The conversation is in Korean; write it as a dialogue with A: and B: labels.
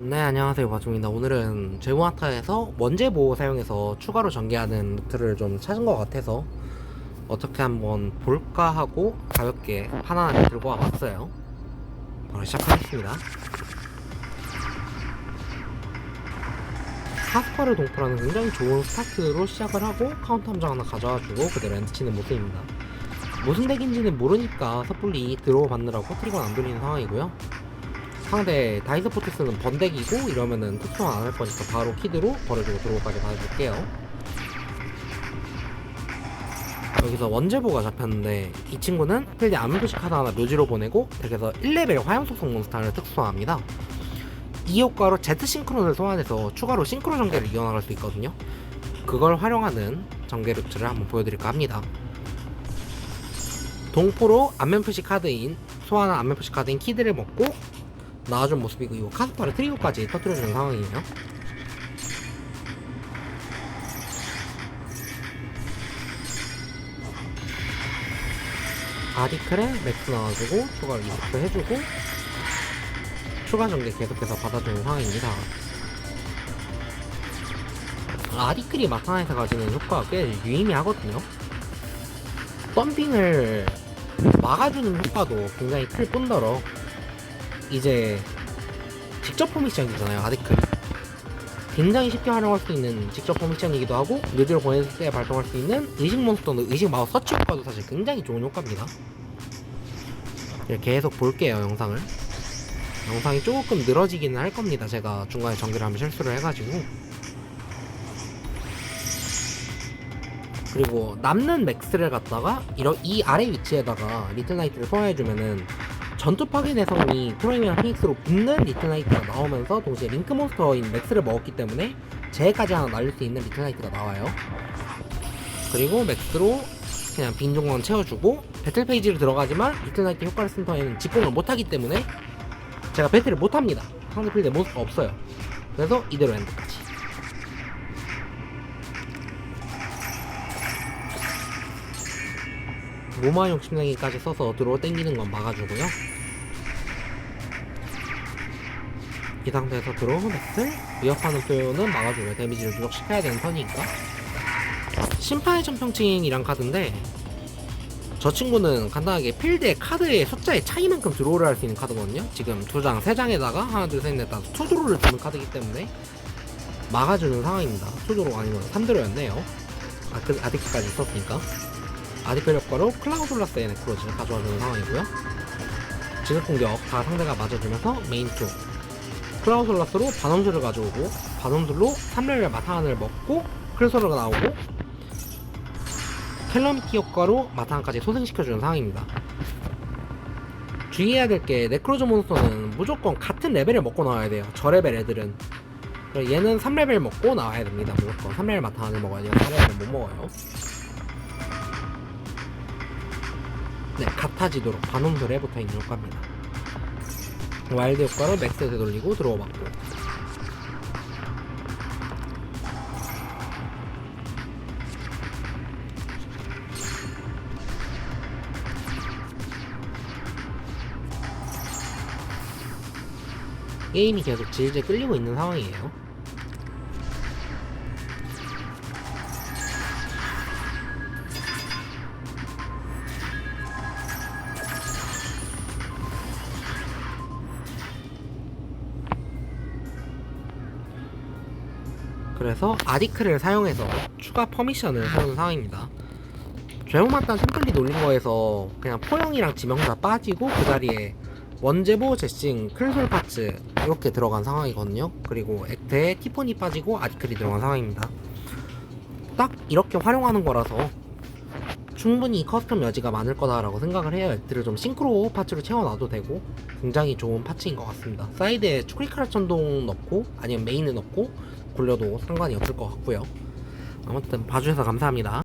A: 네 안녕하세요 바중입니다. 오늘은 제고아타에서 원제보 사용해서 추가로 전개하는 루트를 좀 찾은 것 같아서 어떻게 한번 볼까 하고 가볍게 하나하나 들고 와봤어요. 바로 시작하겠습니다. 카스파르 동포라는 굉장히 좋은 스타트로 시작을 하고 카운터 함정 하나 가져와주고 그대로 엔드 치는 모습입니다. 무슨 덱인지는 모르니까 섣불리 들어받느라고 트리건 안 돌리는 상황이고요 상대 다이스 포트스는 번덱이고 이러면은 특수만 안할 거니까 바로 키드로 버려주고 들어오까지 봐줄게요. 여기서 원제보가 잡혔는데 이 친구는 필드 암표시 카드 하나 묘지로 보내고 덱에서 1레벨 화염 속성 몬스터를 특수화합니다. 이 효과로 Z 싱크론을 소환해서 추가로 싱크로 전개를 이어나갈 수 있거든요. 그걸 활용하는 전개 루트를 한번 보여드릴까 합니다. 동포로 안면 표시 카드인 소환한 안면 표시 카드인 키드를 먹고 나와준 모습이고 이거 카스파를 트리오까지 터뜨려주는 상황이에요. 아디클에 맥스 나와주고 추가 리스트 해주고 추가 전개 계속해서 받아주는 상황입니다. 아디클이 마타나에서 가지는 효과가 꽤 유의미하거든요. 덤핑을 막아주는 효과도 굉장히 클 뿐더러 이제 직접 포미션이잖아요 아디클 굉장히 쉽게 활용할 수 있는 직접 포미션이기도 하고 뮤즈를 보냈을 때 발동할 수 있는 의식 몬스터는 의식 마우 서치 효과도 사실 굉장히 좋은 효과입니다. 이렇게 계속 볼게요 영상을. 영상이 조금 늘어지기는 할 겁니다. 제가 중간에 전개를 하면 실수를 해가지고. 그리고 남는 맥스를 갖다가 이런 이 아래 위치에다가 리틀 나이트를 소환해주면은 전투 파괴 내성이 트로이랑 피닉스로 붙는 리틀나이트가 나오면서 동시에 링크 몬스터인 맥스를 먹었기 때문에 재까지 하나 날릴 수 있는 리틀나이트가 나와요. 그리고 맥스로 그냥 빈 공간 채워주고 배틀 페이지로 들어가지만 리틀나이트 효과를 쓴 턴에는 직공을 못하기 때문에 제가 배틀을 못합니다. 상대 필드에 몬스터가 없어요. 그래서 이대로 엔드까지. 로마 욕심내기까지 써서 들어오 땡기는 건 막아주고요. 이 상태에서 들어오는 맥을 위협하는 표현은 막아주고요. 데미지를 누적시켜야 되는 턴이니까. 심파의 전평칭이란 카드인데 저 친구는 간단하게 필드의 카드의 숫자의 차이만큼 드로우를 할 수 있는 카드거든요. 지금 두 장, 세 장에다가 하나, 둘, 셋, 넷, 다섯 투드로우를 주는 카드이기 때문에 막아주는 상황입니다. 투드로우 아니면 3드로우였네요. 아, 그, 아디크까지 있었으니까. 아디클 효과로 클라우솔라스의 네크로즈를 가져와주는 상황이고요. 지속 공격 다 상대가 맞아주면서 메인 쪽 클라우솔라스로 반원술을 가져오고 반원술로 3레벨 마타한을 먹고 클소르가 나오고 캘러미티 효과로 마타한까지 소생시켜주는 상황입니다. 주의해야 될 게 네크로즈 몬스터는 무조건 같은 레벨을 먹고 나와야 돼요. 저 레벨 애들은 얘는 3레벨 먹고 나와야 됩니다. 무조건 3레벨 마타한을 먹어야 돼요. 4레벨 못 먹어요. 네, 같아지도록 반음술에 붙어있는 효과입니다. 와일드 효과로 맥스 되돌리고 들어와봤고 게임이 계속 질질 끌리고 있는 상황이에요. 그래서 아디크를 사용해서 추가 퍼미션을 세우는 상황입니다. 죄송맞다 심플리 놀린 거에서 그냥 포영이랑 지명사 빠지고 그 자리에 원제보, 제싱, 클솔 파츠 이렇게 들어간 상황이거든요. 그리고 액테에 티포니 빠지고 아디클이 들어간 상황입니다. 딱 이렇게 활용하는 거라서 충분히 커스텀 여지가 많을 거다라고 생각을 해요. 액트를 좀 싱크로 파츠로 채워놔도 되고 굉장히 좋은 파츠인 것 같습니다. 사이드에 추크리카라 천동 넣고 아니면 메인을 넣고 굴려도 상관이 없을 것 같고요. 아무튼 봐주셔서 감사합니다.